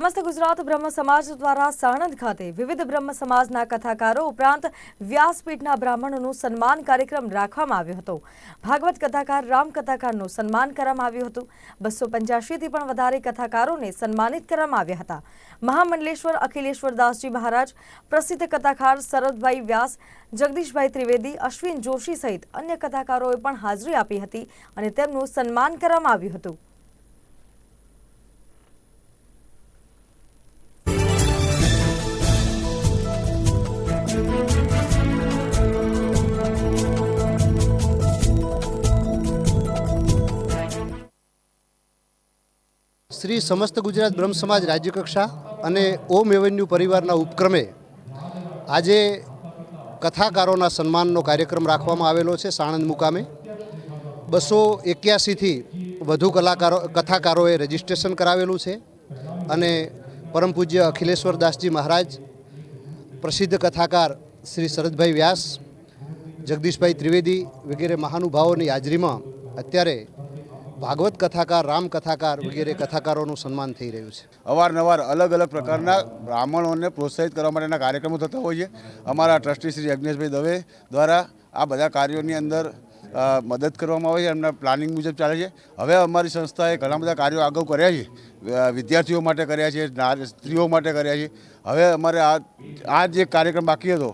સમસ્ત ગુજરાત, બ્રહ્મ સમાજ દ્વારા સાણંદ ખાતે વિવિધ બ્રહ્મ સમાજના કથાકારો ઉપરાંત વ્યાસપીઠના બ્રાહ્મણોનું સન્માન કાર્યક્રમ રાખવામાં આવ્યો હતો. ભાગવત કથાકાર, રામ કથાકારનું સન્માન કરવામાં આવ્યું હતું. બસો પંચ્યાસીથી પણ વધારે કથાકારોને સન્માનિત કરવામાં આવ્યા હતા. મહામંડલેશ્વર અખિલેશ્વર દાસજી મહારાજ, પ્રસિદ્ધ કથાકાર શરદભાઈ વ્યાસ, જગદીશભાઈ ત્રિવેદી, અશ્વિન જોશી સહિત અન્ય કથાકારોએ પણ હાજરી આપી હતી અને તેમનું સન્માન કરવામાં આવ્યું હતું. શ્રી સમસ્ત ગુજરાત બ્રહ્મ સમાજ રાજ્યકક્ષા અને ઓમ એવન્યુ પરિવારના ઉપક્રમે આજે કથાકારોના સન્માનનો કાર્યક્રમ રાખવામાં આવેલો છે સાણંદ મુકામે. બસો એક્યાસીથી વધુ કલાકારો, કથાકારોએ રજીસ્ટ્રેશન કરાવેલું છે અને પરમ પૂજ્ય અખિલેશ્વર દાસજી મહારાજ, પ્રસિદ્ધ કથાકાર શ્રી શરદભાઈ વ્યાસ, જગદીશભાઈ ત્રિવેદી વગેરે મહાનુભાવોની હાજરીમાં અત્યારે ભાગવત કથાકાર, રામ કથાકાર વગેરે કથાકારોનું સન્માન થઈ રહ્યું છે. અવારનવાર અલગ અલગ પ્રકારના બ્રાહ્મણોને પ્રોત્સાહિત કરવા માટેના કાર્યક્રમો થતા હોય છે. અમારા ટ્રસ્ટી શ્રી યજ્ઞેશભાઈ દવે દ્વારા આ બધા કાર્યોની અંદર મદદ કરવામાં આવે છે. એમના પ્લાનિંગ મુજબ ચાલે છે. હવે અમારી સંસ્થાએ ઘણા બધા કાર્યો આગળ કર્યા છે. વિદ્યાર્થીઓ માટે કર્યા છે સ્ત્રીઓ માટે કર્યા છે. હવે અમારે આ આ જે કાર્યક્રમ બાકી હતો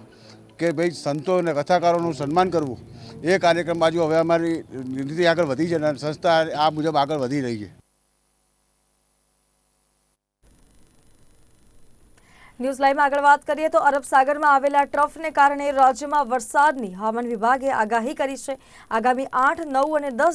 કે ભાઈ સંતો અને કથાકારોનું સન્માન કરવું, એ કાર્યક્રમ બાજુ હવે અમારી નીતિ આગળ વધી છે અને સંસ્થા આ મુજબ આગળ વધી રહી છે. ન્યૂઝ લાઈવમાં આગળ વાત કરીએ તો અરબ સાગરમાં આવેલા ટ્રફને કારણે રાજ્યમાં વરસાદની હવામાન વિભાગે આગાહી કરી છે. આગામી આઠ, નવ અને દસ